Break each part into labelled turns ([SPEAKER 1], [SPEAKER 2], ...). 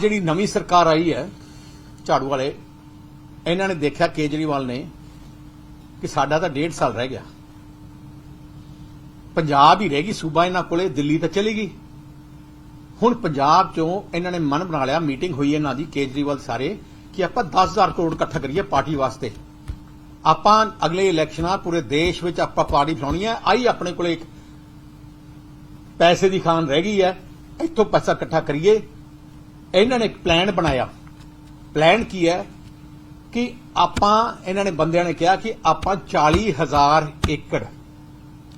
[SPEAKER 1] ਜਿਹੜੀ ਨਵੀਂ ਸਰਕਾਰ ਆਈ ਹੈ, ਝਾੜੂ ਵਾਲੇ, ਇਹਨਾਂ ਨੇ ਦੇਖਿਆ ਕੇਜਰੀਵਾਲ ਨੇ ਕਿ ਸਾਡਾ ਤਾਂ ਡੇਢ ਸਾਲ ਰਹਿ ਗਿਆ। ਪੰਜਾਬ ਹੀ ਰਹਿ ਗਈ, ਸੂਬਾ ਇਹਨਾਂ ਕੋਲੇ, ਦਿੱਲੀ ਤਾਂ ਚਲੀ ਗਈ। ਹੁਣ ਪੰਜਾਬ ਚੋਂ ਇਹਨਾਂ ਨੇ ਮਨ ਬਣਾ ਲਿਆ, ਮੀਟਿੰਗ ਹੋਈ ਇਹਨਾਂ ਦੀ, ਕੇਜਰੀਵਾਲ ਸਾਰੇ, ਕਿ ਆਪਾਂ 10000 ਕਰੋੜ ਇਕੱਠਾ ਕਰੀਏ ਪਾਰਟੀ ਵਾਸਤੇ। ਆਪਾਂ ਅਗਲੇ ਇਲੈਕਸ਼ਨਾਂ, ਪੂਰੇ ਦੇਸ਼ ਵਿੱਚ ਆਪਾਂ ਪਾਰਟੀ ਬਣਾਉਣੀ ਹੈ। ਆਈ ਆਪਣੇ ਕੋਲੇ ਇੱਕ ਪੈਸੇ ਦੀ ਖਾਨ ਰਹਿ ਗਈ ਹੈ, ਇੱਥੋਂ ਪੈਸਾ ਇਕੱਠਾ ਕਰੀਏ। ਇਹਨਾਂ ਨੇ ਇੱਕ ਪਲਾਨ ਬਣਾਇਆ। ਪਲਾਨ ਕੀ ਹੈ? ਕਿ ਆਪਾਂ ਇਹਨਾਂ ਨੇ ਬੰਦਿਆਂ ਨੇ ਕਿਹਾ ਕਿ ਆਪਾਂ 40000 ਏਕੜ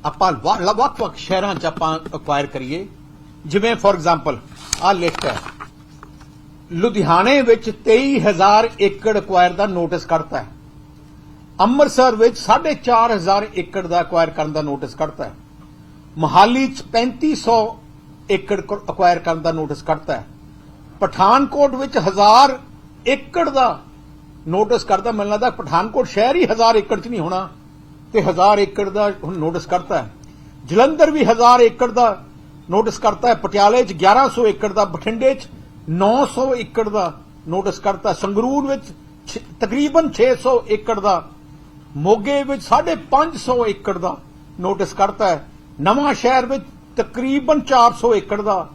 [SPEAKER 1] ਆਪਾਂ ਵੱਖ ਵੱਖ ਸ਼ਹਿਰਾਂ 'ਚ ਆਪਾਂ ਅਕਵਾਇਰ ਕਰੀਏ। ਜਿਵੇਂ ਫੋਰ ਐਗਜ਼ਾਮਪਲ ਆਹ ਲਿਸਟ ਹੈ। ਲੁਧਿਆਣੇ ਵਿੱਚ 23000 ਏਕੜ ਅਕਵਾਇਰ ਦਾ ਨੋਟਿਸ ਕੱਢਤਾ ਹੈ। ਅੰਮ੍ਰਿਤਸਰ ਵਿੱਚ 4500 ਏਕੜ ਦਾ ਅਕਵਾਇਰ ਕਰਨ ਦਾ ਨੋਟਿਸ ਕੱਢਤਾ ਹੈ। ਮੋਹਾਲੀ 'ਚ 3500 ਏਕੜ ਅਕਵਾਇਰ ਕਰਨ ਦਾ ਨੋਟਿਸ ਕੱਢਤਾ ਹੈ। ਪਠਾਨਕੋਟ ਵਿੱਚ ਹਜ਼ਾਰ ਏਕੜ ਦਾ ਨੋਟਿਸ ਕਰਦਾ, ਮੈਨੂੰ ਲੱਗਦਾ ਪਠਾਨਕੋਟ ਸ਼ਹਿਰ ਹੀ ਹਜ਼ਾਰ ਏਕੜ 'ਚ ਨਹੀਂ ਹੋਣਾ ਤੇ ਹਜ਼ਾਰ ਏਕੜ ਦਾ ਹੁਣ ਨੋਟਿਸ ਕਰਤਾ ਹੈ। ਜਲੰਧਰ ਵੀ ਹਜ਼ਾਰ ਏਕੜ ਦਾ ਨੋਟਿਸ ਕਰਤਾ ਹੈ, ਪਟਿਆਲੇ 'ਚ 1100 ਏਕੜ ਦਾ, ਬਠਿੰਡੇ 'ਚ 900 ਏਕੜ ਦਾ ਨੋਟਿਸ ਕਰਤਾ ਹੈ, ਸੰਗਰੂਰ ਵਿੱਚ ਛ- ਤਕਰੀਬਨ 600 ਏਕੜ ਦਾ, ਮੋਗੇ ਵਿੱਚ 550 ਏਕੜ ਦਾ ਨੋਟਿਸ ਕਰਤਾ ਹੈ ਨਵਾਂ ਸ਼ਹਿਰ ਵਿੱਚ ਤਕਰੀਬਨ 400 ਏਕੜ ਦਾ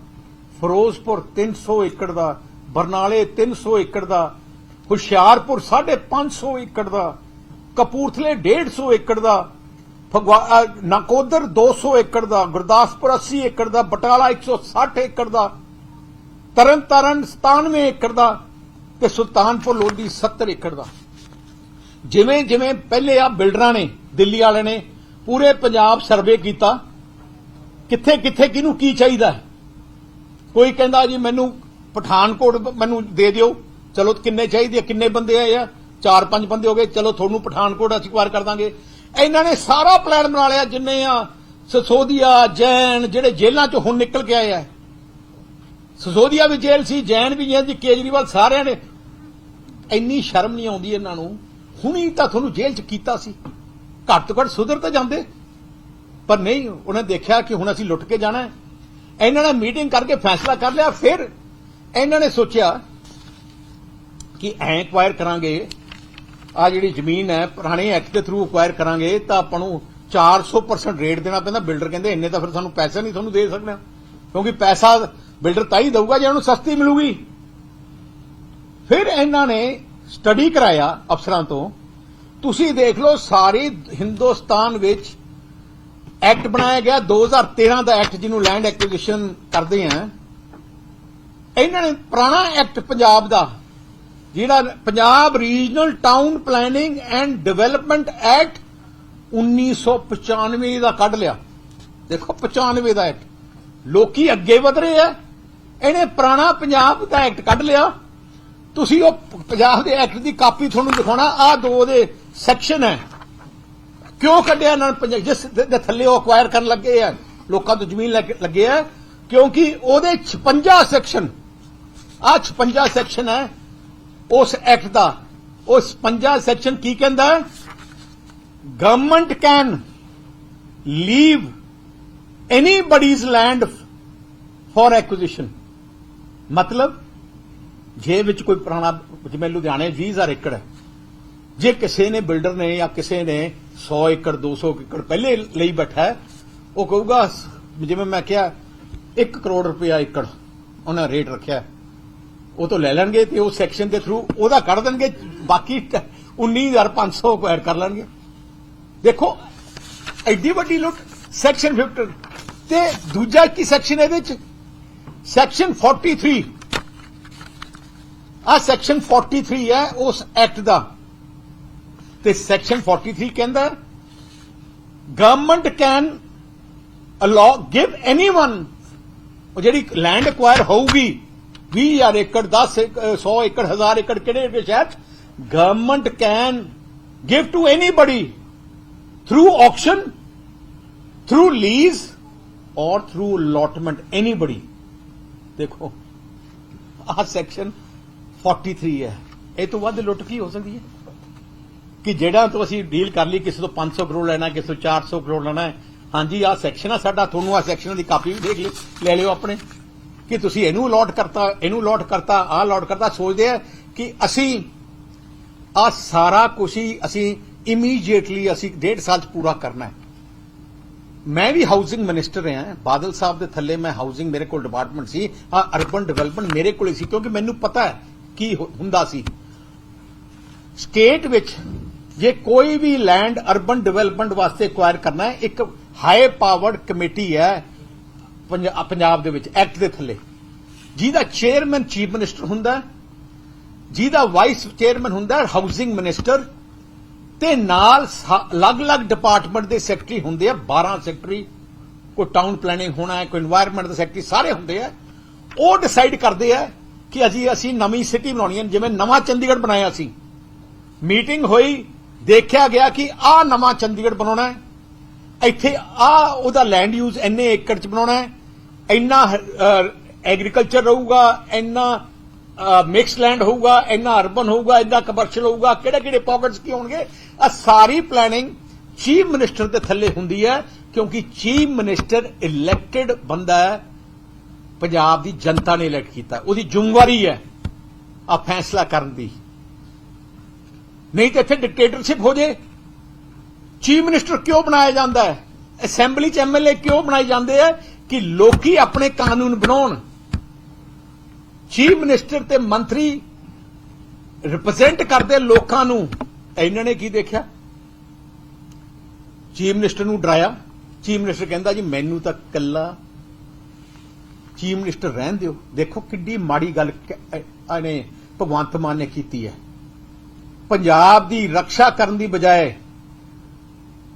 [SPEAKER 1] ਫਿਰੋਜ਼ਪੁਰ 300 ਏਕੜ ਦਾ, ਬਰਨਾਲੇ 300 ਏਕੜ ਦਾ, ਹੁਸ਼ਿਆਰਪੁਰ 550 ਏਕੜ ਦਾ, ਕਪੂਰਥਲੇ 150 ਏਕੜ ਦਾ ਫਗਵਾ ਅਹ ਨਕੋਦਰ 200 ਏਕੜ ਦਾ, ਗੁਰਦਾਸਪੁਰ 80 ਏਕੜ ਦਾ, ਬਟਾਲਾ 160 ਏਕੜ ਦਾ, ਤਰਨਤਾਰਨ 97 ਏਕੜ ਦਾ ਤੇ ਸੁਲਤਾਨਪੁਰ ਲੋਧੀ 70 ਏਕੜ ਦਾ ਜਿਵੇਂ ਜਿਵੇਂ ਪਹਿਲੇ ਆ ਬਿਲਡਰਾਂ ਨੇ, ਦਿੱਲੀ ਵਾਲੇ ਨੇ, ਪੂਰੇ ਪੰਜਾਬ ਸਰਵੇ ਕੀਤਾ, ਕਿੱਥੇ ਕਿੱਥੇ ਕਿਹਨੂੰ ਕੀ ਚਾਹੀਦਾ ਹੈ। ਕੋਈ ਕਹਿੰਦਾ ਜੀ ਮੈਨੂੰ ਪਠਾਨਕੋਟ ਮੈਨੂੰ ਦੇ ਦਿਓ, ਚਲੋ ਕਿੰਨੇ ਚਾਹੀਦੇ ਆ, ਕਿੰਨੇ ਬੰਦੇ ਆਏ ਆ? ਚਾਰ ਪੰਜ ਬੰਦੇ ਹੋ ਗਏ, ਚਲੋ ਤੁਹਾਨੂੰ ਪਠਾਨਕੋਟ ਅਸੀਂ ਵਾਰ ਕਰ ਦਾਂਗੇ। ਇਹਨਾਂ ਨੇ ਸਾਰਾ ਪਲਾਨ ਬਣਾ ਲਿਆ ਜਿੰਨੇ ਆ ਸਸੋਦੀਆ, ਜੈਨ ਜਿਹੜੇ ਜੇਲ੍ਹਾਂ ਚੋਂ ਹੁਣ ਨਿਕਲ ਕੇ ਆਏ ਆ। ਸਸੋਦੀਆ ਵੀ ਜੇਲ੍ਹ ਸੀ, ਜੈਨ ਵੀ ਜੇਲ੍ਹ ਸੀ, ਕੇਜਰੀਵਾਲ ਸਾਰਿਆਂ ਨੇ। ਇੰਨੀ ਸ਼ਰਮ ਨਹੀਂ ਆਉਂਦੀ ਇਹਨਾਂ ਨੂੰ। ਹੁਣੀ ਤਾਂ ਤੁਹਾਨੂੰ ਜੇਲ੍ਹ 'ਚ ਕੀਤਾ ਸੀ। ਘੱਟ ਤੋਂ ਘੱਟ ਸੁਧਰ ਤਾਂ ਜਾਂਦੇ। ਪਰ ਨਹੀਂ, ਉਹਨੇ ਦੇਖਿਆ ਕਿ ਹੁਣ ਅਸੀਂ ਲੁੱਟ ਕੇ ਜਾਣਾ ਹੈ। ਇਹਨਾਂ ਨੇ ਮੀਟਿੰਗ ਕਰਕੇ ਫੈਸਲਾ ਕਰ ਲਿਆ, ਫਿਰ ਇਹਨਾਂ ਨੇ ਸੋਚਿਆ ਕਿ ਐ ਐਕਵਾਇਰ ਕਰਾਂਗੇ ਆ ਜਿਹੜੀ ਜ਼ਮੀਨ ਹੈ, ਪੁਰਾਣੇ ਐਕਟ ਦੇ ਥਰੂ ਐਕਵਾਇਰ ਕਰਾਂਗੇ, ਤਾਂ ਆਪਾਂ ਨੂੰ 400% ਰੇਟ ਦੇਣਾ ਪੈਂਦਾ। ਬਿਲਡਰ ਕਹਿੰਦੇ, ਇੰਨੇ ਤਾਂ ਫਿਰ ਸਾਨੂੰ ਪੈਸੇ ਨਹੀਂ ਤੁਹਾਨੂੰ ਦੇ ਸਕਦੇ। ਕਿਉਂਕਿ ਪੈਸਾ ਬਿਲਡਰ ਤਾਂ ਹੀ ਦਊਗਾ ਜੇ ਉਹਨੂੰ ਸਸਤੀ ਮਿਲੂਗੀ। ਫਿਰ ਇਹਨਾਂ ਨੇ ਸਟੱਡੀ ਕਰਾਇਆ ਅਫਸਰਾਂ ਤੋਂ। ਤੁਸੀਂ ਦੇਖ ਲਓ, ਸਾਰੇ ਹਿੰਦੁਸਤਾਨ ਵਿੱਚ ਐਕਟ ਬਣਾਇਆ ਗਿਆ 2013 ਦਾ ਐਕਟ ਜਿਹਨੂੰ ਲੈਂਡ ਐਕੁਜੀਸ਼ਨ ਕਰਦੇ ਆ। ਇਹਨਾਂ ਨੇ ਪੁਰਾਣਾ ਐਕਟ ਪੰਜਾਬ ਦਾ, ਜਿਹੜਾ Punjab regional town planning and development act 1995 ਦਾ ਕੱਢ ਲਿਆ। ਦੇਖੋ 95 ਦਾ ਐਕਟ। ਲੋਕੀ ਅੱਗੇ ਵਧ ਰਹੇ ਆ। ਇਹਨੇ ਪੁਰਾਣਾ ਪੰਜਾਬ ਦਾ ਐਕਟ ਕੱਢ ਲਿਆ। ਤੁਸੀਂ ਉਹ ਪੰਜਾਬ ਦੇ ਐਕਟ ਦੀ ਕਾਪੀ ਤੁਹਾਨੂੰ ਦਿਖਾਉਣਾ। ਆ ਦੋ ਦੇ ਸੈਕਸ਼ਨ ਹੈ। ਕਿਉਂ ਕੱਢਿਆ ਇਹਨਾਂ ਨੇ? ਪੰਜਾਬ ਜਿਸ ਦੇ ਥੱਲੇ ਉਹ ਅਕਵਾਇਰ ਕਰਨ ਲੱਗੇ ਆ, ਲੋਕਾਂ ਤੋਂ ਜ਼ਮੀਨ ਲੈ ਲੱਗੇ ਆ, ਕਿਉਂਕਿ ਉਹਦੇ 56 ਸੈਕਸ਼ਨ ਆ 56 ਸੈਕਸ਼ਨ ਹੈ, ਉਸ ਐਕਟ ਦਾ। ਉਹ 56 ਸੈਕਸ਼ਨ ਕੀ ਕਹਿੰਦਾ? ਹੈ government can leave anybody's land for acquisition ਮਤਲਬ ਜੇ ਵਿੱਚ ਕੋਈ ਪੁਰਾਣਾ ਜਿਵੇਂ ਲੁਧਿਆਣੇ 20000 ਏਕੜ ਹੈ। ਜੇ ਕਿਸੇ ਨੇ ਬਿਲਡਰ ਨੇ ਜਾਂ ਕਿਸੇ ਨੇ 100 ਏਕੜ 200 ਏਕੜ ਪਹਿਲੇ ਲਈ ਬੈਠਾ ਹੈ, ਉਹ ਕਹੂਗਾ, ਜਿਵੇਂ ਮੈਂ ਕਿਹਾ 1 ਕਰੋੜ ਰੁਪਇਆ ਏਕੜ ਉਹਨਾਂ ਰੇਟ ਰੱਖਿਆ ਉਹ ਤੋਂ ਲੈ ਲੈਣਗੇ ਤੇ ਉਹ ਸੈਕਸ਼ਨ ਦੇ ਥਰੂ ਉਹਦਾ ਕੱਢ ਦੇਣਗੇ, ਬਾਕੀ 19500 ਅਕਵਾਇਰ ਕਰ ਲੈਣਗੇ। ਦੇਖੋ, ਐਡੀ ਵੱਡੀ ਲੁੱਟ ਸੈਕਸ਼ਨ 50 ਤੇ ਦੂਜਾ ਕੀ ਸੈਕਸ਼ਨ ਇਹਦੇ ਵਿੱਚ ਸੈਕਸ਼ਨ 43 ਆ ਸੈਕਸ਼ਨ 43 ਹੈ ਉਸ ਐਕਟ ਦਾ। ਤੇ ਸੈਕਸ਼ਨ 43 ਕਹਿੰਦਾ government can allow give anyone ਉਹ ਜਿਹੜੀ ਲੈਂਡ ਐਕਵਾਇਰ ਹੋਊਗੀ 20000 ਏਕੜ 10 ਏਕ- 100 ਏਕੜ 1000 ਏਕੜ ਕਿਹੜੇ ਦੇ ਸ਼ਹਿਰ government can give to anybody through auction through lease ਔਰ ਥਰੂ ਅਲਾਟਮੈਂਟ ਐਨੀਬਾਡੀ ਦੇਖੋ ਆਹ ਸੈਕਸ਼ਨ 43 ਹੈ ਇਹ ਤੋਂ ਵੱਧ ਲੁੱਟ ਕੀ ਹੋ ਸਕਦੀ ਹੈ ਕਿ ਜਿਹੜਾ ਤੋਂ ਅਸੀਂ ਡੀਲ ਕਰ ਲਈ, ਕਿਸੇ ਤੋਂ 500 ਕਰੋੜ ਲੈਣਾ, ਕਿਸੇ ਤੋਂ 400 ਕਰੋੜ ਲੈਣਾ ਹੈ। ਹਾਂਜੀ, ਆਹ ਸੈਕਸ਼ਨ ਆ ਸਾਡਾ, ਤੁਹਾਨੂੰ ਆਹ ਸੈਕਸ਼ਨ ਦੀ ਕਾਪੀ ਵੀ ਦੇਖ ਲਿਓ ਲੈ ਲਿਓ ਆਪਣੇ। ਕਿ ਤੁਸੀਂ ਇਹਨੂੰ ਅਲੋਟ ਕਰਤਾ, ਇਹਨੂੰ ਅਲਾਟ ਕਰਤਾ, ਆਹ ਅਲਾਟ ਕਰਤਾ, ਸੋਚਦੇ ਆ ਕਿ ਅਸੀਂ ਆ ਸਾਰਾ ਕੁਝ ਹੀ ਅਸੀਂ ਇਮੀਡੀਏਟਲੀ ਅਸੀਂ ਡੇਢ ਸਾਲ ਚ ਪੂਰਾ ਕਰਨਾ ਹੈ। ਮੈਂ ਵੀ ਹਾਊਸਿੰਗ ਮਿਨਿਸਟਰ ਹਾਂ। ਬਾਦਲ ਸਾਹਿਬ ਦੇ ਥੱਲੇ ਮੈਂ ਹਾਊਸਿੰਗ ਮੇਰੇ ਕੋਲ ਡਿਪਾਰਟਮੈਂਟ ਸੀ ਆ ਅਰਬਨ ਡਿਵੈਲਪਮੈਂਟ ਮੇਰੇ ਕੋਲ ਹੀ ਸੀ, ਕਿਉਂਕਿ ਮੈਨੂੰ ਪਤਾ ਹੈ ਕੀ ਹੁੰਦਾ ਸੀ। ਸਟੇਟ ਵਿੱਚ ਜੇ ਕੋਈ ਵੀ ਲੈਂਡ ਅਰਬਨ ਡਿਵੈਲਪਮੈਂਟ ਵਾਸਤੇ ਐਕਵਾਇਰ ਕਰਨਾ ਹੈ, ਇੱਕ ਹਾਈ ਪਾਵਰਡ ਕਮੇਟੀ ਹੈ ਪੰਜਾਬ ਦੇ ਵਿੱਚ ਐਕਟ ਦੇ ਥੱਲੇ। ਜਿਹਦਾ ਚੇਅਰਮੈਨ ਚੀਫ ਮਿਨਿਸਟਰ ਹੁੰਦਾ ਜਿਹਦਾ ਵਾਈਸ ਚੇਅਰਮੈਨ ਹੁੰਦਾ ਹਾਊਸਿੰਗ ਮਿਨਿਸਟਰ ਤੇ ਨਾਲ ਅਲੱਗ-ਅਲੱਗ ਡਿਪਾਰਟਮੈਂਟ ਦੇ ਸੈਕਟਰੀ ਹੁੰਦੇ ਆ 12 ਸੈਕਟਰੀ ਕੋਈ ਟਾਊਨ ਪਲੈਨਿੰਗ ਹੋਣਾ ਹੈ, ਕੋਈ এনवायरमेंट ਦਾ ਸੈਕਟਰੀ ਸਾਰੇ ਹੁੰਦੇ ਆ। ਉਹ ਡਿਸਾਈਡ ਕਰਦੇ ਆ ਕਿ ਅਸੀਂ ਅਸੀਂ ਨਵੀਂ ਸਿਟੀ ਬਣਾਉਣੀ ਹੈ, ਜਿਵੇਂ ਨਵਾਂ ਚੰਡੀਗੜ੍ਹ ਬਣਾਇਆ ਸੀ। ਮੀਟਿੰਗ ਹੋਈ ਦੇਖਿਆ ਗਿਆ ਕਿ ਆਹ ਨਵਾਂ ਚੰਡੀਗੜ੍ਹ ਬਣਾਉਣਾ ਹੈ। ਇੱਥੇ ਆ ਉਹਦਾ ਲੈਂਡ ਯੂਜ਼ ਇੰਨੇ ਏਕੜ ਚ ਬਣਾਉਣਾ ਹੈ। ਇੰਨਾ ਐਗਰੀਕਲਚਰ ਰਹੂਗਾ, ਇੰਨਾ ਮਿਕਸ ਲੈਂਡ ਹੋਊਗਾ, ਇੰਨਾ ਅਰਬਨ ਹੋਊਗਾ, ਇੰਨਾ ਕਮਰਸ਼ੀਅਲ ਹੋਊਗਾ ਕਿਹੜੇ ਕਿਹੜੇ ਪਾਕਟਸ ਕੀ ਹੋਣਗੇ? ਆ ਸਾਰੀ ਪਲੈਨਿੰਗ ਚੀਫ ਮਿਨਿਸਟਰ ਦੇ ਥੱਲੇ ਹੁੰਦੀ ਹੈ, ਕਿਉਂਕਿ ਚੀਫ ਮਿਨਿਸਟਰ ਇਲੈਕਟਿਡ ਬੰਦਾ ਹੈ, ਪੰਜਾਬ ਦੀ ਜਨਤਾ ਨੇ ਇਲੈਕਟ ਕੀਤਾ। ਉਹਦੀ ਜ਼ਿੰਮੇਵਾਰੀ ਹੈ ਆ ਫੈਸਲਾ ਕਰਨ ਦੀ। ਨਹੀਂ ਤਾਂ ਇੱਥੇ ਡਿਕਟੇਟਰਸ਼ਿਪ ਹੋ ਜੇ। ਚੀਫ ਮਿਨਿਸਟਰ ਕਿਉਂ ਬਣਾਇਆ ਜਾਂਦਾ ਹੈ? ਅਸੈਂਬਲੀ ਚ ਐਮਐਲਏ ਕਿਉਂ ਬਣਾਏ ਜਾਂਦੇ ਆ ਕਿ ਲੋਕੀ ਆਪਣੇ ਕਾਨੂੰਨ ਬਣਾਉਣ? ਚੀਫ ਮਿਨਿਸਟਰ ਤੇ ਮੰਤਰੀ ਰਿਪਰੈਜ਼ੈਂਟ ਕਰਦੇ ਲੋਕਾਂ ਨੂੰ। ਇਹਨਾਂ ਨੇ ਕੀ ਦੇਖਿਆ? ਚੀਫ ਮਿਨਿਸਟਰ ਨੂੰ ਡਰਾਇਆ। ਚੀਫ ਮਿਨਿਸਟਰ ਕਹਿੰਦਾ ਜੀ, ਮੈਨੂੰ ਤਾਂ ਕੱਲਾ ਚੀਫ ਮਿਨਿਸਟਰ ਰਹਿਣ ਦਿਓ। ਦੇਖੋ ਕਿੱਡੀ ਮਾੜੀ ਗੱਲ ਇਹਨੇ ਭਗਵੰਤ ਮਾਨ ਨੇ ਕੀਤੀ ਹੈ। ਪੰਜਾਬ ਦੀ ਰੱਖਿਆ ਕਰਨ ਦੀ ਬਜਾਏ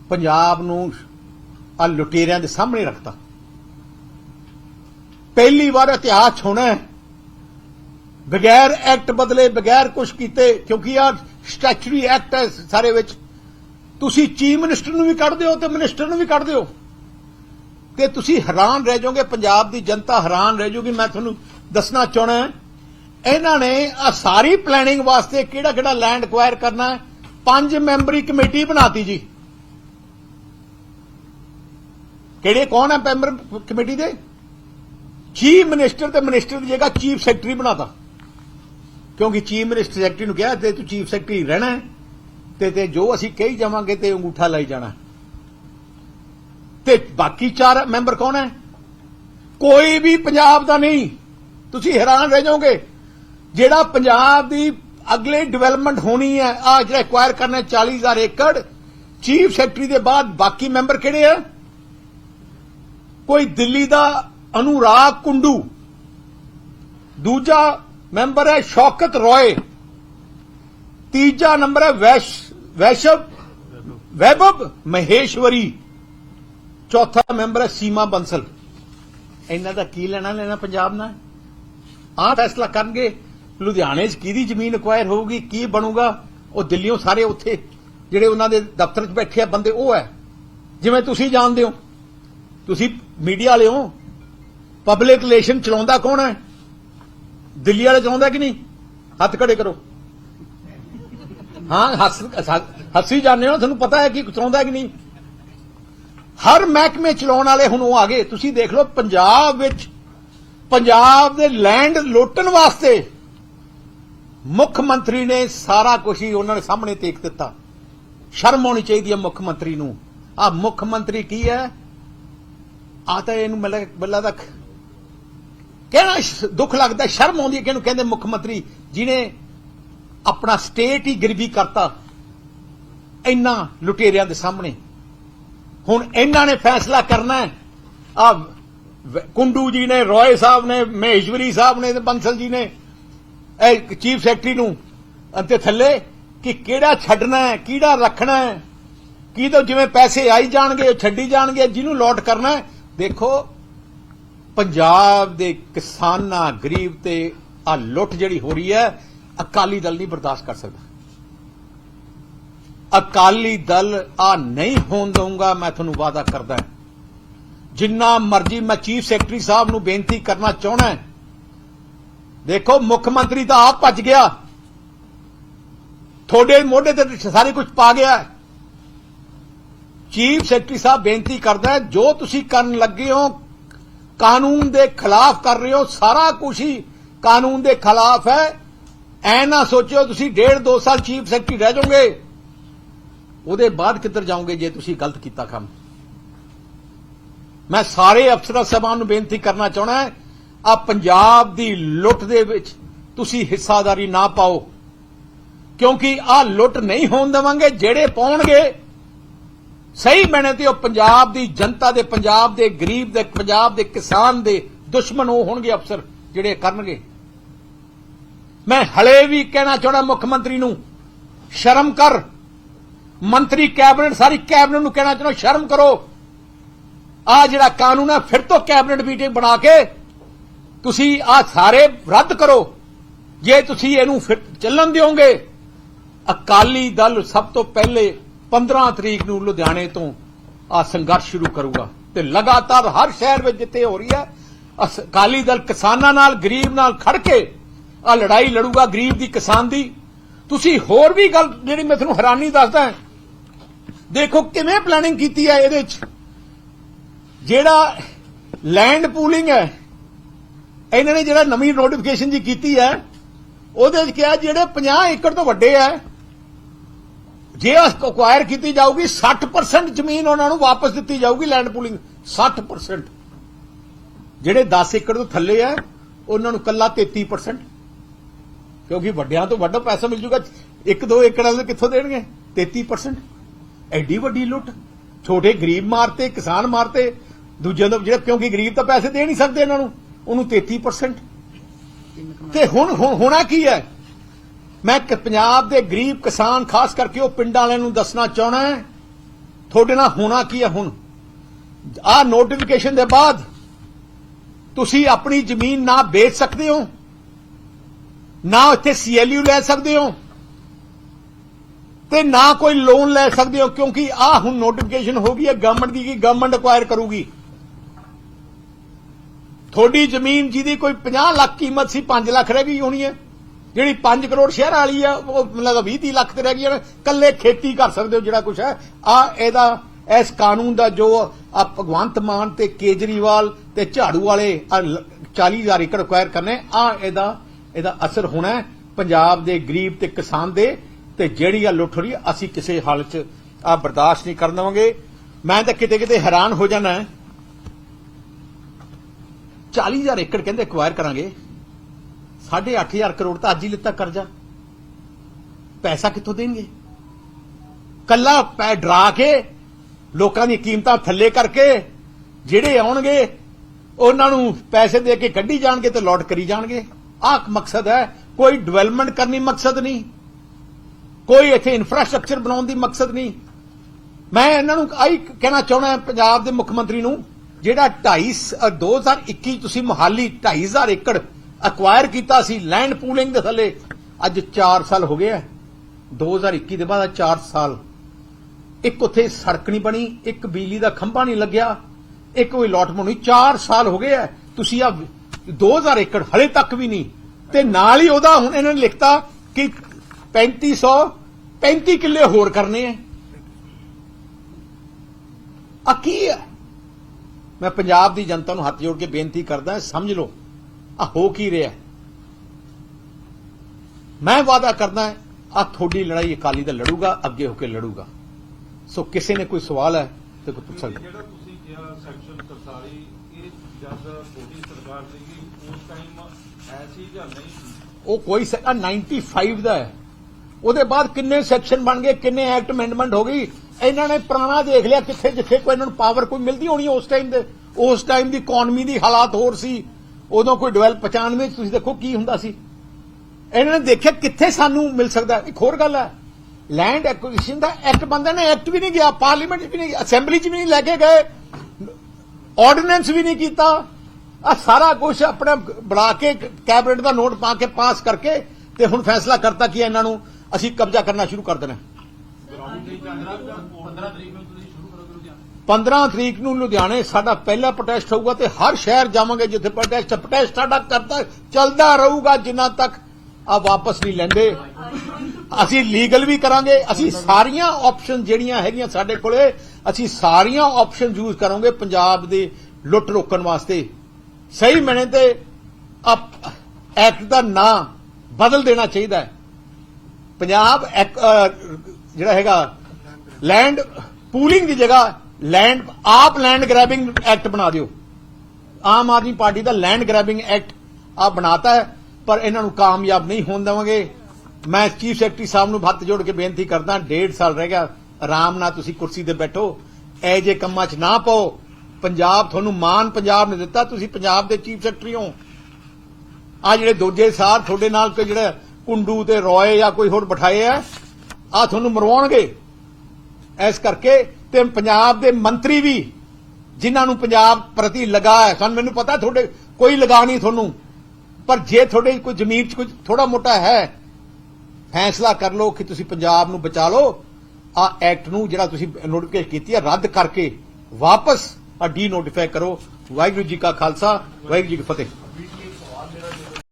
[SPEAKER 1] ਪੰਜਾਬ ਨੂੰ ਆ ਲੁਟੇਰਿਆਂ ਦੇ ਸਾਹਮਣੇ ਰੱਖਤਾ। ਪਹਿਲੀ ਵਾਰ ਇਤਿਹਾਸ ਹੋਣਾ ਹੈ। ਬਗੈਰ ਐਕਟ ਬਦਲੇ, ਬਗੈਰ ਕੁਝ ਕੀਤੇ, ਕਿਉਂਕਿ ਆ ਸਟੈਚੂਰੀ ਐਕਟ ਹੈ ਸਾਰੇ ਵਿੱਚ। ਤੁਸੀਂ ਚੀਫ ਮਿਨਿਸਟਰ ਨੂੰ ਵੀ ਕੱਢ ਦਿਓ ਤੇ ਮਿਨਿਸਟਰ ਨੂੰ ਵੀ ਕੱਢ ਦਿਓ ਤੇ ਤੁਸੀਂ ਹੈਰਾਨ ਰਹਿ ਜਾਓਗੇ, ਪੰਜਾਬ ਦੀ ਜਨਤਾ ਹੈਰਾਨ ਰਹਿ ਜਾਊਗੀ। ਮੈਂ ਤੁਹਾਨੂੰ ਦੱਸਣਾ ਚਾਹਣਾ ਇਹਨਾਂ ਨੇ ਆ ਸਾਰੀ ਪਲੈਨਿੰਗ ਵਾਸਤੇ ਕਿਹੜਾ ਕਿਹੜਾ ਲੈਂਡ ਐਕਵਾਇਰ ਕਰਨਾ ਹੈ? ਪੰਜ ਮੈਂਬਰੀ ਕਮੇਟੀ ਬਣਾਤੀ ਜੀ। ਕਿਹੜੇ ਕੌਣ ਹੈ ਮੈਂਬਰ ਕਮੇਟੀ ਦੇ? ਚੀਫ ਮਿਨਿਸਟਰ ਤੇ ਮਿਨਿਸਟਰ ਦੀ ਜਗ੍ਹਾ ਚੀਫ ਸੈਕਟਰੀ ਬਣਾਤਾ। ਕਿਉਂਕਿ ਚੀਫ ਮਿਨਿਸਟਰ ਸੈਕਟਰੀ ਨੂੰ ਕਿਹਾ ਤੇ ਤੂੰ ਚੀਫ ਸੈਕਟਰੀ ਰਹਿਣਾ ਤੇ ਤੇ ਜੋ ਅਸੀਂ ਕਹੀ ਜਾਵਾਂਗੇ ਤੇ ਅੰਗੂਠਾ ਲਾਈ ਜਾਣਾ ਤੇ ਬਾਕੀ ਚਾਰ ਮੈਂਬਰ ਕੌਣ ਹੈ? ਕੋਈ ਵੀ ਪੰਜਾਬ ਦਾ ਨਹੀਂ। ਤੁਸੀਂ ਹੈਰਾਨ ਰਹਿ ਜਾਓਗੇ। ਜਿਹੜਾ ਪੰਜਾਬ ਦੀ ਅਗਲੇ ਡਿਵੈਲਪਮੈਂਟ ਹੋਣੀ ਹੈ ਆ ਜਿਹੜਾ ਐਕਵਾਇਰ ਕਰਨਾ ਹੈ 40000 ਏਕੜ ਚੀਫ ਸੈਕਟਰੀ ਦੇ ਬਾਅਦ ਬਾਕੀ ਮੈਂਬਰ ਕਿਹੜੇ ਆ? ਕੋਈ ਦਿੱਲੀ ਦਾ ਅਨੁਰਾਗ ਕੁੰਡੂ। ਦੂਜਾ ਮੈਂਬਰ ਹੈ ਸ਼ੌਕਤ ਰੋਏ। ਤੀਜਾ ਨੰਬਰ ਹੈ ਵੈਸ਼, ਵੈਸ਼ਵ, ਵੈਭਵ ਮਹੇਸ਼ਵਰੀ। ਚੌਥਾ ਮੈਂਬਰ ਹੈ ਸੀਮਾ ਬੰਸਲ। ਇਹਨਾਂ ਦਾ ਕੀ ਲੈਣਾ ਲੈਣਾ ਪੰਜਾਬ ਨਾਲ? ਆ ਫੈਸਲਾ ਕਰਨਗੇ। ਲੁਧਿਆਣੇ 'ਚ ਕਿਹਦੀ ਜ਼ਮੀਨ ਅਕਵਾਇਰ ਹੋਊਗੀ, ਕੀ ਬਣੂਗਾ? ਉਹ ਦਿੱਲੀੋਂ ਸਾਰੇ ਉੱਥੇ ਜਿਹੜੇ ਉਹਨਾਂ ਦੇ ਦਫ਼ਤਰ 'ਚ ਬੈਠੇ ਆ, ਬੰਦੇ ਉਹ ਹੈ। ਜਿਵੇਂ ਤੁਸੀਂ ਜਾਣਦੇ ਹੋ, ਤੁਸੀਂ ਮੀਡੀਆ ਵਾਲੇ ਹੋ ਪਬਲਿਕ ਰਿਲੇਸ਼ਨ ਚਲਾਉਂਦਾ ਕੌਣ ਹੈ? ਦਿੱਲੀ ਵਾਲੇ ਚਲਾਉਂਦਾ ਕਿ ਨਹੀਂ? ਹੱਥ ਖੜੇ ਕਰੋ। ਹਾਂ, ਹੱਸ, ਹੱਸੀ ਜਾਂਦੇ ਹੋ ਤੁਹਾਨੂੰ ਪਤਾ ਹੈ ਕਿ ਚਲਾਉਂਦਾ ਕਿ ਨਹੀਂ? ਹਰ ਮਹਿਕਮੇ ਚਲਾਉਣ ਵਾਲੇ ਹੁਣ ਉਹ ਆ ਗਏ। ਤੁਸੀਂ ਦੇਖ ਲਓ, ਪੰਜਾਬ ਵਿੱਚ, ਪੰਜਾਬ ਦੇ ਲੈਂਡ ਲੋਟਣ ਵਾਸਤੇ ਮੁੱਖ ਮੰਤਰੀ ਨੇ ਸਾਰਾ ਕੁਝ ਹੀ ਉਹਨਾਂ ਦੇ ਸਾਹਮਣੇ ਤੇਕ ਦਿੱਤਾ। ਸ਼ਰਮ ਆਉਣੀ ਚਾਹੀਦੀ ਹੈ ਮੁੱਖ ਮੰਤਰੀ ਨੂੰ। ਆ ਮੁੱਖ ਮੰਤਰੀ ਕੀ ਹੈ? ਆ ਤਾਂ ਇਹਨੂੰ ਮਤਲਬ ਬੱਲਾ ਤੱਕ ਕਹਿਣਾ ਦੁੱਖ ਲੱਗਦਾ, ਸ਼ਰਮ ਆਉਂਦੀ ਹੈ ਕਿ ਕਹਿੰਦੇ ਮੁੱਖ ਮੰਤਰੀ ਜਿਹਨੇ ਆਪਣਾ ਸਟੇਟ ਹੀ ਗਰੀਬੀ ਕਰਤਾ ਇੰਨਾ ਲੁਟੇਰਿਆਂ ਦੇ ਸਾਹਮਣੇ। ਹੁਣ ਇਹਨਾਂ ਨੇ ਫੈਸਲਾ ਕਰਨਾ ਹੈ। ਆ ਕੁੰਡੂ ਜੀ ਨੇ, ਰੋਏ ਸਾਹਿਬ ਨੇ, ਮਹੇਸ਼ਵਰੀ ਸਾਹਿਬ ਨੇ ਤੇ ਬੰਸਲ ਜੀ ਨੇ ਇਹ ਚੀਫ ਸੈਕਟਰੀ ਨੂੰ, ਅਤੇ ਥੱਲੇ, ਕਿ ਕਿਹੜਾ ਛੱਡਣਾ ਹੈ, ਕਿਹੜਾ ਰੱਖਣਾ ਹੈ? ਕਿਹਦੋਂ ਜਿਵੇਂ ਪੈਸੇ ਆਈ ਜਾਣਗੇ, ਉਹ ਛੱਡੀ ਜਾਣਗੇ, ਜਿਹਨੂੰ ਲੋਟ ਕਰਨਾ ਦੇਖੋ, ਪੰਜਾਬ ਦੇ ਕਿਸਾਨਾਂ, ਗਰੀਬ ਤੇ ਆ ਲੁੱਟ ਜਿਹੜੀ ਹੋ ਰਹੀ ਹੈ, ਅਕਾਲੀ ਦਲ ਨਹੀਂ ਬਰਦਾਸ਼ਤ ਕਰ ਸਕਦਾ। ਅਕਾਲੀ ਦਲ ਆ ਨਹੀਂ ਹੋਣ ਦਊਗਾ, ਮੈਂ ਤੁਹਾਨੂੰ ਵਾਅਦਾ ਕਰਦਾ ਜਿੰਨਾ ਮਰਜ਼ੀ ਮੈਂ ਚੀਫ ਸੈਕਟਰੀ ਸਾਹਿਬ ਨੂੰ ਬੇਨਤੀ ਕਰਨਾ ਚਾਹਣਾ ਦੇਖੋ, ਮੁੱਖ ਮੰਤਰੀ ਤਾਂ ਆਪ ਭੱਜ ਗਿਆ। ਤੁਹਾਡੇ ਮੋਢੇ ਤੇ ਸਾਰੇ ਕੁਝ ਪਾ ਗਿਆ ਚੀਫ ਸੈਕਟਰੀ ਸਾਹਿਬ ਬੇਨਤੀ ਕਰਦਾ ਜੋ ਤੁਸੀਂ ਕਰਨ ਲੱਗੇ ਹੋ, ਕਾਨੂੰਨ ਦੇ ਖਿਲਾਫ ਕਰ ਰਹੇ ਹੋ, ਸਾਰਾ ਕੁਝ ਹੀ ਕਾਨੂੰਨ ਦੇ ਖਿਲਾਫ ਹੈ। ਐ ਨਾ ਸੋਚਿਓ, ਤੁਸੀਂ ਡੇਢ ਦੋ ਸਾਲ ਚੀਫ ਸੈਕਟਰੀ ਰਹਿ ਜਾਓਗੇ। ਉਹਦੇ ਬਾਅਦ ਕਿੱਧਰ ਜਾਓਗੇ ਜੇ ਤੁਸੀਂ ਗਲਤ ਕੀਤਾ ਕੰਮ? ਮੈਂ ਸਾਰੇ ਅਫਸਰਾਂ ਸਾਹਿਬਾਨ ਨੂੰ ਬੇਨਤੀ ਕਰਨਾ ਚਾਹਣਾ ਆ ਪੰਜਾਬ ਦੀ ਲੁੱਟ ਦੇ ਵਿੱਚ ਤੁਸੀਂ ਹਿੱਸਾਦਾਰੀ ਨਾ ਪਾਓ। ਕਿਉਂਕਿ ਆ ਲੁੱਟ ਨਹੀਂ ਹੋਣ ਦੇਵਾਂਗੇ, ਜਿਹੜੇ ਪਾਉਣਗੇ, ਸਹੀ ਮੈਨੇ ਤੇ ਉਹ ਪੰਜਾਬ ਦੀ ਜਨਤਾ ਦੇ, ਪੰਜਾਬ ਦੇ ਗਰੀਬ ਦੇ, ਪੰਜਾਬ ਦੇ ਕਿਸਾਨ ਦੇ ਦੁਸ਼ਮਣ ਉਹ ਹੋਣਗੇ ਅਫਸਰ, ਜਿਹੜੇ ਕਰਨਗੇ। ਮੈਂ ਹਲੇ ਵੀ ਕਹਿਣਾ ਚਾਹਣਾ ਮੁੱਖ ਮੰਤਰੀ ਨੂੰ, ਸ਼ਰਮ ਕਰ। ਮੰਤਰੀ ਕੈਬਨਿਟ, ਸਾਰੀ ਕੈਬਨਿਟ ਨੂੰ ਕਹਿਣਾ ਚਾਹਣਾ ਸ਼ਰਮ ਕਰੋ। ਆ ਜਿਹੜਾ ਕਾਨੂੰਨ ਹੈ ਫਿਰ ਤੋਂ ਕੈਬਨਿਟ ਮੀਟਿੰਗ ਬਣਾ ਕੇ ਤੁਸੀਂ ਆ ਸਾਰੇ ਰੱਦ ਕਰੋ। ਜੇ ਤੁਸੀਂ ਇਹਨੂੰ ਫਿਰ ਚੱਲਣ ਦਿਓਗੇ, ਅਕਾਲੀ ਦਲ ਸਭ ਤੋਂ ਪਹਿਲੇ 15 ਤਰੀਕ ਨੂੰ ਲੁਧਿਆਣੇ ਤੋਂ ਆ ਸੰਘਰਸ਼ ਸ਼ੁਰੂ ਕਰੂਗਾ ਤੇ ਲਗਾਤਾਰ ਹਰ ਸ਼ਹਿਰ ਵਿੱਚ ਜਿੱਥੇ ਹੋ ਰਹੀ ਹੈ, ਅਕਾਲੀ ਦਲ ਕਿਸਾਨਾਂ ਨਾਲ, ਗਰੀਬ ਨਾਲ ਖੜ ਕੇ ਆ ਲੜਾਈ ਲੜੂਗਾ ਗਰੀਬ ਦੀ, ਕਿਸਾਨ ਦੀ। ਤੁਸੀਂ ਹੋਰ ਵੀ ਗੱਲ ਜਿਹੜੀ ਮੈਂ ਤੁਹਾਨੂੰ ਹੈਰਾਨੀ ਦੱਸਦਾ ਦੇਖੋ ਕਿਵੇਂ ਪਲੈਨਿੰਗ ਕੀਤੀ ਹੈ ਇਹਦੇ ਵਿੱਚ। ਜਿਹੜਾ ਲੈਂਡ ਪੂਲਿੰਗ ਹੈ ਇਹਨਾਂ ਨੇ ਜਿਹੜਾ ਨਵੀਂ ਨੋਟੀਫਿਕੇਸ਼ਨ ਜੀ ਕੀਤੀ ਹੈ, ਉਹਦੇ ਵਿੱਚ ਕਿਹਾ ਜਿਹੜੇ 50 ਏਕੜ ਤੋਂ ਵੱਡੇ ਹੈ, ਜੇ ਅਕਵਾਇਰ ਕੀਤੀ ਜਾਊਗੀ 60% ਜ਼ਮੀਨ ਉਹਨਾਂ ਨੂੰ ਵਾਪਸ ਦਿੱਤੀ ਜਾਊਗੀ ਲੈਂਡ ਪੂਲਿੰਗ 60% ਜਿਹੜੇ 10 ਏਕੜ ਤੋਂ ਥੱਲੇ ਹੈ, ਉਹਨਾਂ ਨੂੰ ਕੱਲਾ 33% ਕਿਉਂਕਿ ਵੱਡਿਆਂ ਤੋਂ ਵੱਡਾ ਪੈਸਾ ਮਿਲ ਜੂਗਾ 1-2 ਏਕੜਾਂ ਦੇ ਕਿੱਥੋਂ ਦੇਣਗੇ? 33% ਐਡੀ ਵੱਡੀ ਲੁੱਟ, ਛੋਟੇ ਗਰੀਬ ਮਾਰਤੇ, ਕਿਸਾਨ ਮਾਰਤੇ, ਦੂਜਿਆਂ ਤੋਂ ਜਿਹੜੇ ਕਿਉਂਕਿ ਗਰੀਬ ਤਾਂ ਪੈਸੇ ਦੇ ਨਹੀਂ ਸਕਦੇ ਇਹਨਾਂ ਨੂੰ। ਉਹਨੂੰ 33% ਤੇ ਹੁਣ, ਹੋਣਾ ਕੀ ਹੈ? ਮੈਂ ਪੰਜਾਬ ਦੇ ਗਰੀਬ ਕਿਸਾਨ, ਖਾਸ ਕਰਕੇ ਉਹ ਪਿੰਡਾਂ ਵਾਲਿਆਂ ਨੂੰ ਦੱਸਣਾ ਚਾਹਣਾ ਹੈ। ਤੁਹਾਡੇ ਨਾਲ ਹੋਣਾ ਕੀ ਹੈ ਹੁਣ? ਆ ਨੋਟੀਫਿਕੇਸ਼ਨ ਦੇ ਬਾਅਦ ਤੁਸੀਂ ਆਪਣੀ ਜ਼ਮੀਨ ਨਾ ਵੇਚ ਸਕਦੇ ਹੋ, ਨਾ ਇੱਥੇ ਸੀਐਲਯੂ ਲੈ ਸਕਦੇ ਹੋ, ਤੇ ਨਾ ਕੋਈ ਲੋਨ ਲੈ ਸਕਦੇ ਹੋ, ਕਿਉਂਕਿ ਆ ਹੁਣ ਨੋਟੀਫਿਕੇਸ਼ਨ ਹੋ ਗਈ ਹੈ ਗਵਰਨਮੈਂਟ ਦੀ ਕਿ ਗਵਰਨਮੈਂਟ ਅਕਵਾਇਰ ਕਰੂਗੀ। ਤੁਹਾਡੀ ਜ਼ਮੀਨ ਜਿਹਦੀ ਕੋਈ 50 ਲੱਖ ਕੀਮਤ ਸੀ 5 ਲੱਖ ਰਹਿ ਗਈ ਹੋਣੀ ਹੈ। ਜਿਹੜੀ 5 ਕਰੋੜ ਸ਼ਹਿਰ ਵਾਲੀ ਆ ਉਹ ਮਤਲਬ 20 30 ਲੱਖ ਤੇ ਰਹਿ ਗਈ ਹੈ ਕੱਲੇ ਖੇਤੀ ਕਰ ਸਕਦੇ ਹੋ ਜਿਹੜਾ ਕੁਝ ਹੈ। ਆ ਇਹਦਾ ਇਸ ਕਾਨੂੰਨ ਦਾ ਜੋ ਆ ਭਗਵੰਤ ਮਾਨ ਤੇ ਕੇਜਰੀਵਾਲ ਤੇ ਝਾੜੂ ਵਾਲੇ ਆਹ ਲ- 40000 ਏਕੜ ਅਕਵਾਇਰ ਕਰਨੇ ਆ ਇਹਦਾ ਇਹਦਾ ਅਸਰ ਹੋਣਾ ਪੰਜਾਬ ਦੇ ਗਰੀਬ ਤੇ ਕਿਸਾਨ ਦੇ ਤੇ ਜਿਹੜੀ ਆ ਲੁੱਟ ਹੋ ਰਹੀ ਹੈ, ਅਸੀਂ ਕਿਸੇ ਹਾਲਤ 'ਚ ਆ ਬਰਦਾਸ਼ਤ ਨਹੀਂ ਕਰਨ ਦੇਵਾਂਗੇ। ਮੈਂ ਤਾਂ ਕਿਤੇ ਕਿਤੇ ਹੈਰਾਨ ਹੋ ਜਾਣਾ 40000 ਏਕੜ ਕਹਿੰਦੇ ਅਕਵਾਇਰ ਕਰਾਂਗੇ। 8500 ਕਰੋੜ ਤਾਂ ਅੱਜ ਹੀ ਲਿੱਤਾ ਕਰਜ਼ਾ। ਪੈਸਾ ਕਿੱਥੋਂ ਦੇਣਗੇ? ਕੱਲਾ ਪੈ ਡਰਾ ਕੇ ਲੋਕਾਂ ਦੀ ਕੀਮਤਾਂ ਥੱਲੇ ਕਰਕੇ ਜਿਹੜੇ ਆਉਣਗੇ, ਉਹਨਾਂ ਨੂੰ ਪੈਸੇ ਦੇ ਕੇ ਕੱਢੀ ਜਾਣਗੇ ਤੇ ਲੋਟ ਕਰੀ ਜਾਣਗੇ। ਆਹ ਮਕਸਦ ਹੈ। ਕੋਈ ਡਿਵੈਲਪਮੈਂਟ ਕਰਨੀ ਮਕਸਦ ਨਹੀਂ। ਕੋਈ ਇੱਥੇ ਇਨਫਰਾਸਟ੍ਰਕਚਰ ਬਣਾਉਣ ਦੀ ਮਕਸਦ ਨਹੀਂ। ਮੈਂ ਇਹਨਾਂ ਨੂੰ ਆਈ ਕਹਿਣਾ ਚਾਹੁੰਦਾ ਪੰਜਾਬ ਦੇ ਮੁੱਖ ਮੰਤਰੀ ਨੂੰ ਜਿਹੜਾ 2.5 2021 ਤੁਸੀਂ ਮੁਹਾਲੀ 2.5000 ਏਕੜ ਅਕਵਾਇਰ ਕੀਤਾ ਸੀ ਲੈਂਡ ਪੂਲਿੰਗ ਦੇ ਥੱਲੇ, ਅੱਜ 4 ਸਾਲ ਹੋ ਗਏ ਆ। 2021 ਦੇ ਬਾਅਦ 4 ਸਾਲ। ਇੱਕ ਉੱਥੇ ਸੜਕ ਨਹੀਂ ਬਣੀ, ਇੱਕ ਬਿਜਲੀ ਦਾ ਖੰਭਾ ਨਹੀਂ ਲੱਗਿਆ, ਇੱਕ ਕੋਈ ਅਲਾਟਮੈਂਟ ਨਹੀਂ 4 ਸਾਲ ਹੋ ਗਏ ਆ। ਤੁਸੀਂ ਆ 2000 ਏਕੜ ਹਲੇ ਤੱਕ ਵੀ ਨਹੀਂ। ਤੇ ਨਾਲ ਹੀ ਉਹਦਾ ਹੁਣ ਇਹਨਾਂ ਨੇ ਲਿਖਤਾ ਕਿ 3500 35 ਕਿੱਲੇ ਹੋਰ ਕਰਨੇ ਆ। ਆ ਕੀ ਹੈ ਮੈਂ ਪੰਜਾਬ ਦੀ ਜਨਤਾ ਨੂੰ ਹੱਥ ਜੋੜ ਕੇ ਬੇਨਤੀ ਕਰਦਾ ਸਮਝ ਲਓ ਆ ਹੋ ਕੀ ਰਿਹਾ ਮੈਂ ਵਾਅਦਾ ਕਰਦਾ ਆ ਤੁਹਾਡੀ ਲੜਾਈ ਅਕਾਲੀ ਦਲ ਲੜੂਗਾ ਅੱਗੇ ਹੋ ਕੇ ਲੜੂਗਾ। ਸੋ ਕਿਸੇ ਨੇ ਕੋਈ ਸਵਾਲ ਹੈ ਤੇ ਕੋਈ ਪੁੱਛ ਸਕਦਾ
[SPEAKER 2] ਜਿਹੜਾ ਤੁਸੀਂ ਕਿਹਾ ਸੈਕਸ਼ਨ 43 ਇਹ ਜਦ ਮੋਦੀ ਸਰਕਾਰ ਸੀਗੀ ਉਸ ਟਾਈਮ ਐਸੀ ਜਾਂ ਨਹੀਂ ਸੀ?
[SPEAKER 1] ਉਹ ਕੋਈ ਸ- ਆਹ 95 ਦਾ ਹੈ। ਉਹਦੇ ਬਾਅਦ ਕਿੰਨੇ ਸੈਕਸ਼ਨ ਬਣ ਗਏ ਕਿੰਨੇ ਐਕਟ ਅਮੈਂਡਮੈਂਟ ਹੋ ਗਈ? ਇਹਨਾਂ ਨੇ ਪੁਰਾਣਾ ਦੇਖ ਲਿਆ ਕਿੱਥੇ ਜਿੱਥੇ ਕੋਈ ਇਹਨਾਂ ਨੂੰ ਪਾਵਰ ਕੋਈ ਮਿਲਦੀ ਹੋਣੀ ਉਸ ਟਾਈਮ ਦੇ। ਉਸ ਟਾਈਮ ਦੀ ਇਕਨੋਮੀ ਦੀ ਹਾਲਾਤ ਹੋਰ ਸੀ। ਉਦੋਂ ਕੋਈ ਡਿਵੈਲਪ 95 ਚ ਤੁਸੀਂ ਦੇਖੋ ਕੀ ਹੁੰਦਾ ਸੀ। ਇਹਨਾਂ ਨੇ ਦੇਖਿਆ ਕਿੱਥੇ ਸਾਨੂੰ ਮਿਲ ਸਕਦਾ। ਇੱਕ ਹੋਰ ਗੱਲ ਹੈ ਲੈਂਡ ਐਕੁਜੀਸ਼ਨ ਦਾ ਐਕਟ ਬੰਦਾ ਨੇ ਐਕਟ ਵੀ ਨਹੀਂ ਗਿਆ ਪਾਰਲੀਮੈਂਟ 'ਚ ਵੀ ਨਹੀਂ ਅਸੈਂਬਲੀ 'ਚ ਵੀ ਨਹੀਂ ਲੈ ਕੇ ਗਏ ਆਰਡੀਨੈਂਸ ਵੀ ਨਹੀਂ ਕੀਤਾ। ਆ ਸਾਰਾ ਕੁਝ ਆਪਣੇ ਬਣਾ ਕੇ ਕੈਬਨਿਟ ਦਾ ਨੋਟ ਪਾ ਕੇ ਪਾਸ ਕਰਕੇ ਤੇ ਹੁਣ ਫੈਸਲਾ ਕਰਤਾ ਕਿ ਇਹਨਾਂ ਨੂੰ, ਅਸੀਂ ਕਬਜ਼ਾ ਕਰਨਾ ਸ਼ੁਰੂ ਕਰ ਦੇਣਾ
[SPEAKER 2] ਗਰਾਊਂਡ ਨਹੀਂ ਚੱਲ ਰਿਹਾ 15 ਤਰੀਕ ਨੂੰ ਲੁਧਿਆਣੇ।
[SPEAKER 1] ਸਾਡਾ ਪਹਿਲਾ ਪ੍ਰੋਟੈਸਟ ਹੋਊਗਾ ਤੇ ਹਰ ਸ਼ਹਿਰ ਜਾਵਾਂਗੇ ਜਿੱਥੇ ਪ੍ਰੋਟੈਸਟ ਪ੍ਰੋਟੈਸਟ ਸਾਡਾ ਕਰਦਾ, ਚੱਲਦਾ ਰਹੂਗਾ ਜਿੰਨਾ ਤੱਕ ਆ ਵਾਪਸ ਨਹੀਂ ਲੈਂਦੇ। ਅਸੀਂ ਲੀਗਲ ਵੀ ਕਰਾਂਗੇ, ਅਸੀਂ ਸਾਰੀਆਂ ਆਪਸ਼ਨ ਜਿਹੜੀਆਂ ਹੈਗੀਆਂ ਸਾਡੇ ਕੋਲੇ, ਅਸੀਂ ਸਾਰੀਆਂ ਆਪਸ਼ਨ ਯੂਜ਼ ਕਰਾਂਗੇ ਪੰਜਾਬ ਦੇ ਲੁੱਟ ਰੋਕਣ ਵਾਸਤੇ। ਸਹੀ ਮੈਨੇ ਤੇ ਐਕਟ ਦਾ ਨਾਂ ਬਦਲ ਦੇਣਾ ਚਾਹੀਦਾ ਹੈ। ਪੰਜਾਬ ਜਿਹੜਾ ਹੈਗਾ ਲੈਂਡ ਪੂਲਿੰਗ ਦੀ ਜਗ੍ਹਾ ਲੈਂਡ ਆਪ ਲੈਂਡ ਗ੍ਰੈਬਿੰਗ ਐਕਟ ਬਣਾ ਦਿਓ। ਆਮ ਆਦਮੀ ਪਾਰਟੀ ਦਾ ਲੈਂਡ ਗ੍ਰੈਬਿੰਗ ਐਕਟ ਆ ਬਣਾਤਾ ਹੈ, ਪਰ ਇਹਨਾਂ ਨੂੰ ਕਾਮਯਾਬ ਨਹੀਂ ਹੋਣ ਦੇਵਾਂਗੇ। ਮੈਂ ਚੀਫ ਸੈਕਟਰੀ ਸਾਹਿਬ ਨੂੰ ਹੱਥ ਜੋੜ ਕੇ ਬੇਨਤੀ ਕਰਦਾ, ਡੇਢ ਸਾਲ ਰਹਿ ਗਿਆ, ਆਰਾਮ ਨਾਲ ਤੁਸੀਂ ਕੁਰਸੀ ਤੇ ਬੈਠੋ। ਐ ਜੇ ਕੰਮਾਂ 'ਚ ਨਾ ਪਾਓ, ਪੰਜਾਬ ਤੁਹਾਨੂੰ ਮਾਨ ਪੰਜਾਬ ਨੇ ਦਿੱਤਾ, ਤੁਸੀਂ ਪੰਜਾਬ ਦੇ ਚੀਫ ਸੈਕਟਰੀ ਹੋ। ਆ ਜਿਹੜੇ ਦੂਜੇ ਸਾਰ ਤੁਹਾਡੇ ਨਾਲ ਕੋਈ ਜਿਹੜਾ ਕੁੰਡੂ ਤੇ ਰੋਏ ਜਾਂ ਕੋਈ ਹੋਰ ਬਿਠਾਏ ਆ ਆ ਤੁਹਾਨੂੰ ਮਰਵਾਉਣਗੇ। ਇਸ ਕਰਕੇ ਤੇ ਪੰਜਾਬ ਦੇ ਮੰਤਰੀ ਵੀ ਜਿਨ੍ਹਾਂ ਨੂੰ ਪੰਜਾਬ ਪ੍ਰਤੀ ਲਗਾ ਹੈ, ਸਾਨੂੰ ਮੈਨੂੰ ਪਤਾ ਤੁਹਾਡੇ ਕੋਈ ਲਗਾ ਨਹੀਂ ਤੁਹਾਨੂੰ। ਪਰ ਜੇ ਤੁਹਾਡੇ ਕੋਈ ਜ਼ਮੀਨ 'ਚ ਕੁਝ ਥੋੜਾ ਮੋਟਾ ਹੈ, ਫੈਸਲਾ ਕਰ ਲਓ ਕਿ ਤੁਸੀਂ ਪੰਜਾਬ ਨੂੰ ਬਚਾ ਲਓ। ਆ ਐਕਟ ਨੂੰ ਜਿਹੜਾ ਤੁਸੀਂ ਨੋਟੀਫਿਕੇਸ਼ਨ ਕੀਤੀ ਹੈ, ਰੱਦ ਕਰਕੇ ਵਾਪਸ ਆ ਡੀ ਨੋਟੀਫਾਈ ਕਰੋ। ਵਾਹਿਗੁਰੂ ਜੀ ਕਾ ਖਾਲਸਾ, ਵਾਹਿਗੁਰੂ ਜੀ ਕੀ ਫਤਿਹ।